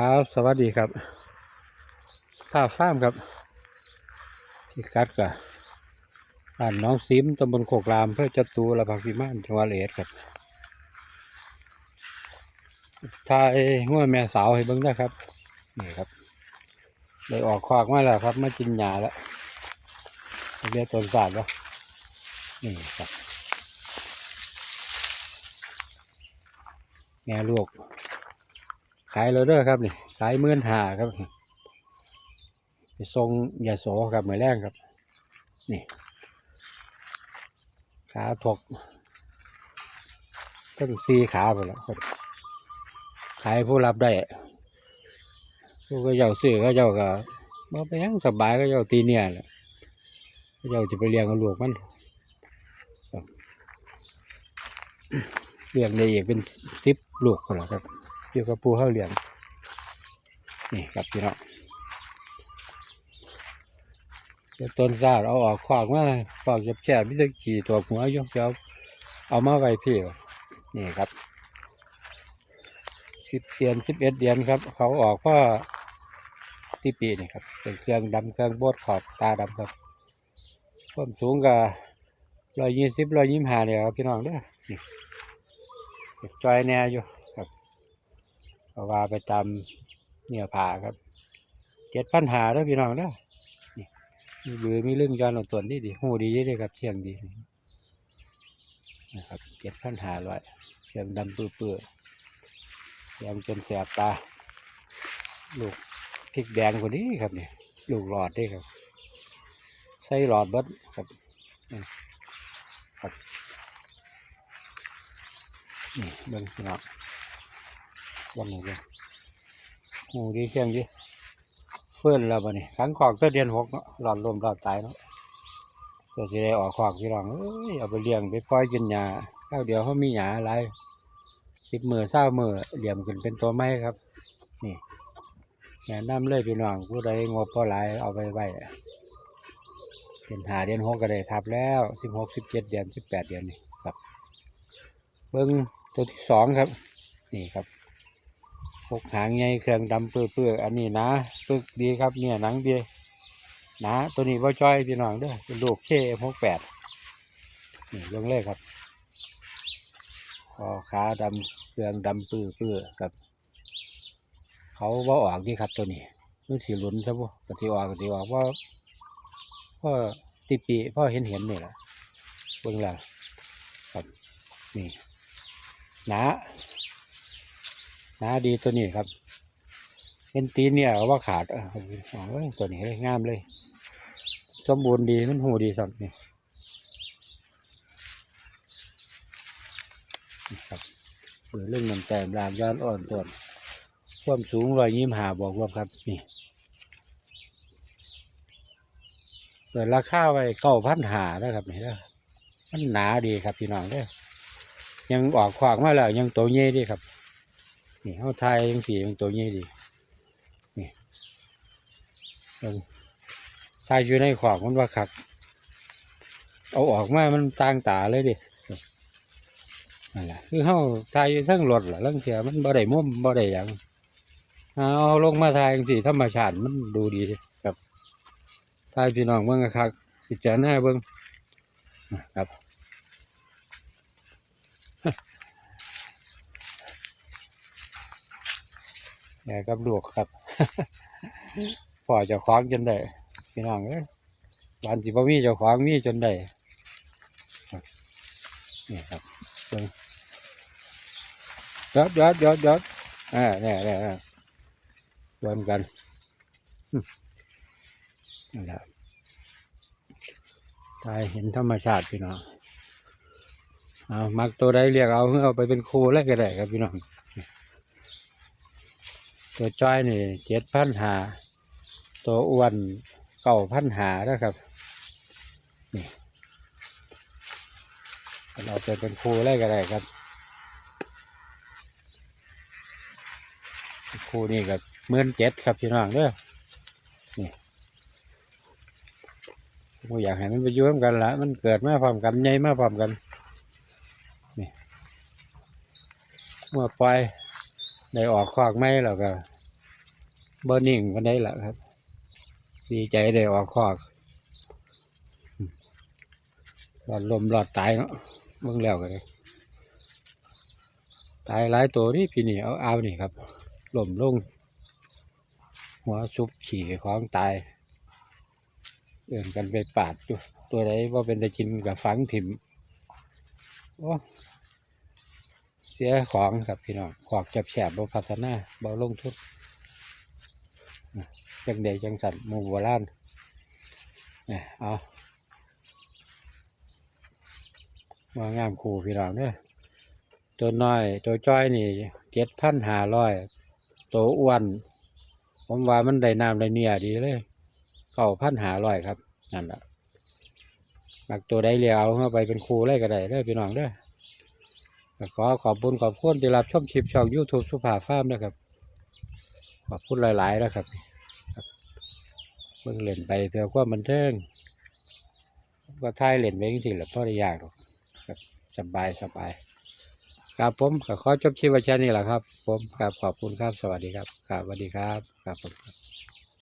ครับสวัสดีครับข้าวฟ้ามครับที่กัดกับบ้านน้องซิมตำบลโคกรามเพื่อจัตูระพักพิมานจังหวัดเลยครับทายหัวแม่สาวให้เบิ้งได้ครับนี่ครับเลยออกคอกมาแล้วครับมากินหญ้าแล้วเรียกต้นสาดแล้วนี่ครับแม่ลูก ขายเลยเด้อครับนี่ขายหมื่นหาครับไปทรงยาโสครับเหมือนแรงครับ นี่ขาถกตั้งสี่ขาไปแล้วครับขายผู้รับได้ผู้ก็เจ้าซื้อก็เจ้าก็บ่ไปยังสบายก็เจ้าตีเนี่ยแหละก็เจ้าจะไปเลี้ยงกับลูกมันเลี้ยงได้อีกเป็นสิบลูกคนละครับ อยู่กับปูเข้าเหลียงนี่ครับพี่น้องต้นซาดเอาออกขวางมาขวางแคบๆมิตรกี่ตัวหัวยกเจ้าเอามาไว้พี่วนี่ครับสิบเดือนสิบเอ็ดเดือนครับ เขาออกเพราะที่ปีนี่ครับเป็นเครื่องดำเครื่องโบดขอบตาดำครับความสูงกับร้อยยี่สิบร้อยยี่สิบห้าเนี่ยครับพี่น้องเด้อจอยแน่อยู่ เพราะว่าไปตามเนื้อผ่าครับเจ็ดพันหาเด้อพี่น้องเด้อนี่มีเบือมีเรื่องย้อนอดตวนดีดีหูดีเลยครับเชียงดีนะครับเจ็ดพันหาร้อยเชียงดำเปื้อเปื้อเสียงจนแสบตา ลูกพริกแดงคนนี้ครับเนี่ยลูกหลอดด้วยครับ ใส่หลอดบดครับนี่ครับนี่เบิ่งพี่น้อง วันนี้เลยโอ้ดีเชียงดีเฟื่อนแล้วบันนี้ขังขอกก็เดือนหกเนาะหลอดลมหลอดตายเนาะก็จะได้ออกขอกพี่รองเอ้ยเอาไปเลี้ยงไปปล่อยกินหญ้าข้าวเดียวเขามีหญ้าอะไรสิบมือเศร้ามือเหลี่ยมขึ้นเป็นตัวไม้ครับ นี่แนะนำเลยพี่น้องผู้ใดงบพอหลายเอาไปไว้เป็นหาเดือนหกก็ได้ทับแล้วสิบหกสิบเจ็ดเดือนสิบแปดเดือนนี่ครับ เบิ้งตัวที่สองครับ นี่ครับ พกหางใหญ่เครื่องดำเปื้อๆอันนี้นะปึกดีครับเนี่ยหนังดีนาตัวนี้ว่าจ้อยพี่น้องเด้อเป็นลูกเคพกแปดนี่ลงเลยครับคอขาดำเครื่องดำปื้อเปื้อๆครับ เขาว่าออกดีครับตัวนี้มันสีลุ้นซะบ่กสีออกกสีออกเพราพราะติปีพราะเห็นเห็นนี่แหละเบิ่งแล้วครับนี่นาห นาดีตัวนี้ครับ เป็นตีนเนี่ยเอาว่าขาดเออโอ้ยตัวนี้เลยงามเลย สมบูรณ์ดีมันหูดีสักนี่นี่ครับเปิดเรื่องน้ำแต้มรามย้อนอ่อนต้นความสูงรอยยิ้มหาบอกว่าครับนี่เปิดราคาไว้เก้าพันหาแล้วครับนี่แล้วมันหนาดีครับพี่น้องเด้อยังออกขวากมาแล้วยังโตเย่ดีครับ นี่เขาทายยังสียังตัวใหญ่ดีนี่เบิ่งทายอยู่ในขวากมันว่าคัก เอาออกมามันต่างตาเลยดินั่นแหละคือเขาทายอยู่ทั้งรถแหละลังเสียมันบ่ได้มุมบ่ได้หยังเอาลงมาทายยังสีธรรมชาติมันดูดีครับทายพี่น้องเบิ่งคักพิจารณาเบิ่งครับ แม่กับลูกครับพ่อเจ้าของจนได้พี่น้องเอ้ยบ้านสิบ่มีเจ้าของมีจนได้นี่ครับเบิ่งยอดยอดยอดยอดอ่าเนี่ยเนี่ยรวมกันอืมนั่นแหละตายเห็นธรรมชาติพี่น้องเอามักตัวใดเรียกเอาเอาไปเป็นครูแล้วก็ได้ครับพี่น้อง ตัวจ้อยนี่เจ็ดพันหาตัวอ้วนเก้าพันหานะครับนี่เราจะเป็นครูได้ก็ได้ครับครูนี่กับเมื่อนเจ็ดครับพี่น้องเด้อนี่ผมอยากให้มันไปยุ่งกันละมันเกิดมาพร้อมกันใหญ่มาพร้อมกันนี่เมื่อปล่อย ได้ออกคอกไม่แล้วก็บ่นิ่งกันได้ละครับ ดีใจได้ออกคอกหลอดลมหลอดตายเนาะเบิ่งแล้วกันเลยตายหลายตัวนี่พี่นี่เอาเอานี่ครับลมลง หัวซุปขี่ของตายเอื่นกันไปปาดอยู่ตัวไหนว่าเป็นตะกินกับฝังถิ่มโอ้ เสียของครับพี่น้องขอกจับแฉบบ่พัฒนาบ่ลงทุนจังเดจังสันมูโบราณเนี่ยเอามางามคู่พี่น้องเด้อตัวน้อย ตัวจ้อยนี่เจ็ดพันห้าร้อยตัวอ้วนผมว่ามันได้น้ำได้เนื้อดีเลยเก้าพันหาร้อยครับนั่นแหละมักตัวได้เลี้ยวเอาเข้าไปเป็นครูเลยก็ได้เด้อพี่น้องเด้อ ขอขอบคุณขอบคุณที่รับชมคลิปช่อง YouTube สุภาพฟาร์มนะครับ ขอบคุณหลายๆนะครับเบิ่งเล่นไปเพื่อความบันเทิงก็ท่ายเล่นไปจริงๆแหละพ่อได้ยากหรอกสบายสบายครับผมก็ขอจบคลิปไว้แค่นี้แหละครับ ผมครับขอบคุณครับสวัสดีครับครับสวัสดีครับครับผม